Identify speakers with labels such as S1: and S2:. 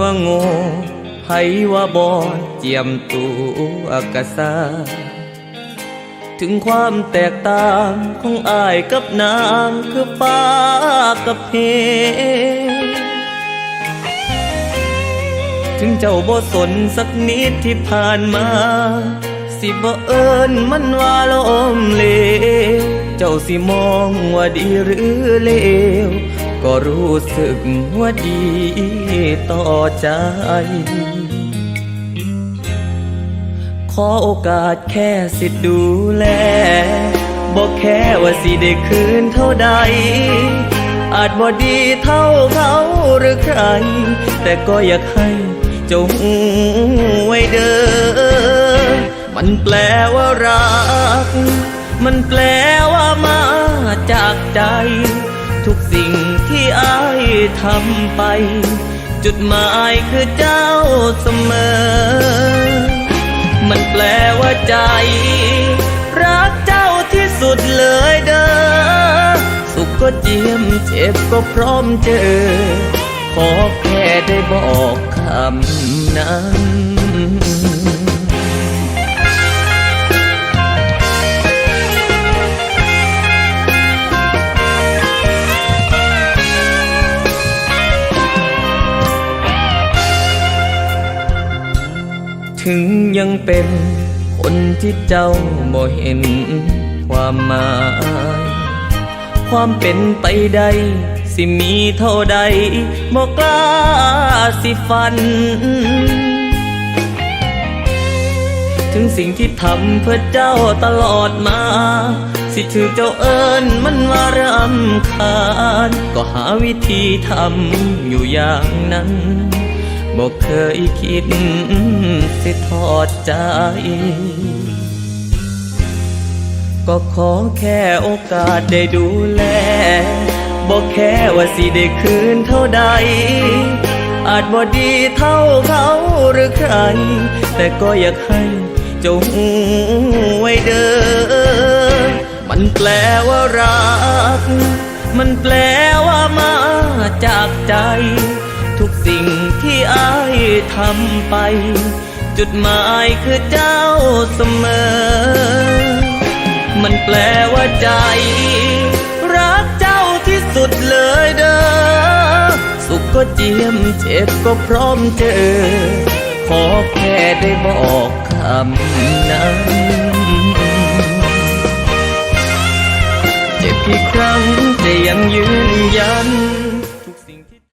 S1: ว่าโง่ไผว่าบอดเจียมตัวกะซาถึงความแตกต่างของอายกับนางคือฟ้ากับเพถึงเจ้าบ่สนสักนิดที่ผ่านมา สิบ่เอิญมันว่าลมเลวเจ้าสิมองว่าดีหรือเลว ก็รู้สึกว่าดีต่อใจ ขอโอกาสแค่สิดูแล บอกแค่ว่าสิได้คืนเท่าใด อาจบ่ดีเท่าเขาหรือใคร แต่ก็อยากให้เจ้าหูไว้เด้อ มันแปลว่ารัก มันแปลว่ามาจากใจ ทุกสิ่งที่อายทำไป จุดหมายคือเจ้าเสมอ มันแปลว่าใจ รักเจ้าที่สุดเลยเด้อสุขก็เจียมเจ็บก็พร้อมเจอ ขอแค่ได้บอกคำนั้น ถึงยังเป็นคนที่เจ้าบ่เห็นความหมาย ความเป็นไปใดสิมีเท่าใดบ่กล้าสิฝัน ถึงสิ่งที่ทำเพื่อเจ้าตลอดมา สิถือเจ้าเอิญมันว่ารำคาญ ก็หาวิธีทำอยู่อย่างนั้น บอกเคยคิดสิทอดใจ ก็ขอแค่โอกาสได้ดูแลบอกแค่ว่าสิได้คืนเท่าใด อาจบ่ดีเท่าเขาหรือใคร แต่ก็อยากให้เจ้าหูไว้เด้อมันแปลว่ารัก มันแปลว่ามาจากใจ สิ่งที่อายทำไป จุดหมายคือเจ้าเสมอ มันแปลว่าใจ รักเจ้าที่สุดเลยเด้อ สุขก็เจียมเจ็บก็พร้อมเจอ ขอแค่ได้บอกคำนั้นเจ็บกี่ครั้งจะยังยืนยัน